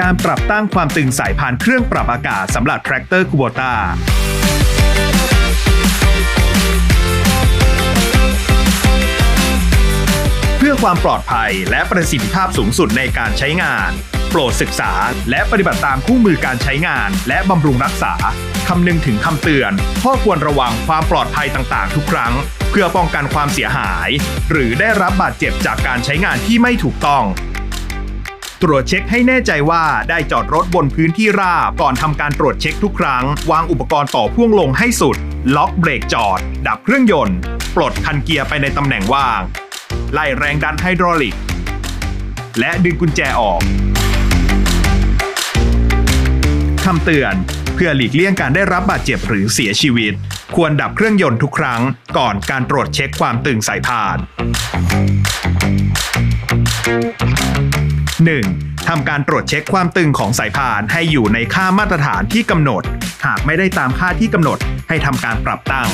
การปรับตั้งความตึงสายพานเครื่องปรับอากาศสำหรับแทรกเตอร์คูโบตาเพื่อความปลอดภัยและประสิทธิภาพสูงสุดในการใช้งาน โปรดศึกษาและปฏิบัติตามคู่มือการใช้งาน และบำรุงรักษาคำนึงถึงคำเตือนข้อควรระวังความปลอดภัยต่างๆ ทุกครั้ง เพื่อป้องกันความเสียหาย หรือได้รับบาดเจ็บจากการใช้งานที่ไม่ถูกต้อง ตรวจเช็คให้แน่ใจว่าได้จอดรถบนพื้นที่ราบ ก่อนทำการตรวจเช็คทุกครั้ง วางอุปกรณ์ต่อพ่วงลงให้สุด ล็อกเบรกจอด ดับเครื่องยนต์ ปลดคันเกียร์ไปในตำแหน่งว่าง ไล่แรงดันไฮดรอลิก และดึงกุญแจออกคำเตือนเพื่อหลีกเลี่ยงการได้รับบาดเจ็บหรือเสียชีวิต ควรดับเครื่องยนต์ทุกครั้ง ก่อนการตรวจเช็คความตึงสายพาน 1. ทำการตรวจเช็คความตึงของสายพานให้อยู่ในค่ามาตรฐานที่กำหนด หากไม่ได้ตามค่าที่กำหนดให้ทำการปรับตั้ง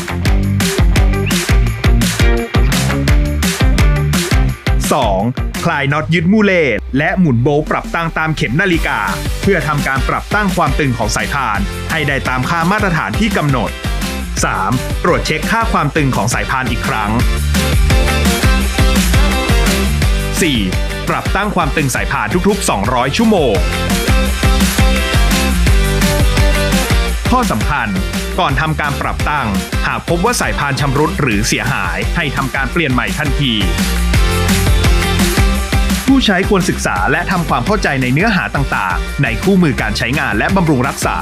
2. คลายน็อตยึดมูเลตและหมุนโบว์ปรับตั้งตามเข็มนาฬิกา เพื่อทำการปรับตั้งความตึงของสายพาน ให้ได้ตามค่ามาตรฐานที่กำหนด 3. ตรวจเช็คค่าความตึงของสายพานอีกครั้ง 4. ปรับตั้งความตึงสายพานทุกๆ 200 ชั่วโมง ข้อสำคัญ ก่อนทำการปรับตั้ง หากพบว่าสายพานชำรุดหรือเสียหายให้ทำการเปลี่ยนใหม่ทันที ผู้ใช้ควรศึกษาและทำความเข้าใจในเนื้อหาต่างๆ ในคู่มือการใช้งานและบำรุงรักษา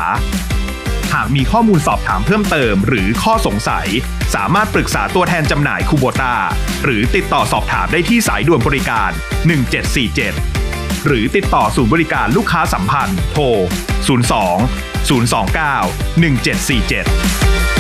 หากมีข้อมูลสอบถามเพิ่มเติม หรือข้อสงสัย สามารถปรึกษาตัวแทนจำหน่ายคูโบตาหรือติดต่อสอบถามได้ที่สายด่วนบริการ 1747 หรือติดต่อศูนย์บริการลูกค้าสัมพันธ์ โทร 02 029 1747